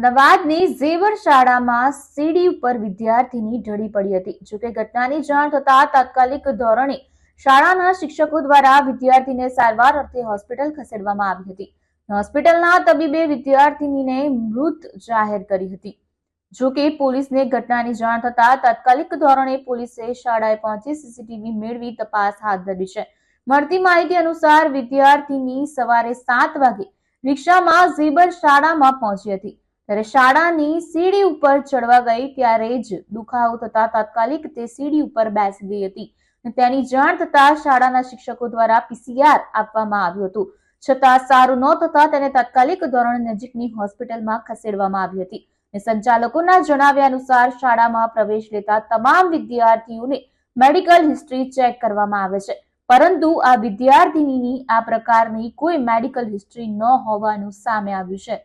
અમદાવાદની ઝેવર શાળામાં સીડી ઉપર વિદ્યાર્થીની ઢળી પડી હતી. જોકે ઘટનાની જાણ થતા તાત્કાલિક ધોરણે શાળાના શિક્ષકો દ્વારા વિદ્યાર્થીને સારવાર અર્થે હોસ્પિટલ ખસેડવામાં આવી હતી. હોસ્પિટલના તબીબે વિદ્યાર્થીનીને મૃત જાહેર કરી હતી. જોકે પોલીસને ઘટનાની જાણ થતા તાત્કાલિક ધોરણે પોલીસે શાળાએ પહોંચી સીસીટીવી મેળવી તપાસ હાથ ધરી છે. મળતી માહિતી અનુસાર વિદ્યાર્થીની સવારે સાત વાગે રિક્ષામાં ઝેબર શાળામાં પહોંચી હતી. ત્યારે શાળાની સીડી ઉપર ચડવા ગઈ ત્યારે જ દુખાવો થતા તાત્કાલિક તે સીડી ઉપર બેસી ગઈ હતી. તેની જાણ થતા શાળાના શિક્ષકો દ્વારા પીસીઆર આપવામાં આવ્યું હતું. છતાં સારું ન થતા તેને તાત્કાલિક ધોરણ નજીકની હોસ્પિટલમાં ખસેડવામાં આવી હતી. સંચાલકોના જણાવ્યા અનુસાર શાળામાં પ્રવેશ લેતા તમામ વિદ્યાર્થીઓને મેડિકલ હિસ્ટ્રી ચેક કરવામાં આવે છે. પરંતુ આ વિદ્યાર્થીની આ પ્રકારની કોઈ મેડિકલ હિસ્ટ્રી ન હોવાનું સામે આવ્યું છે.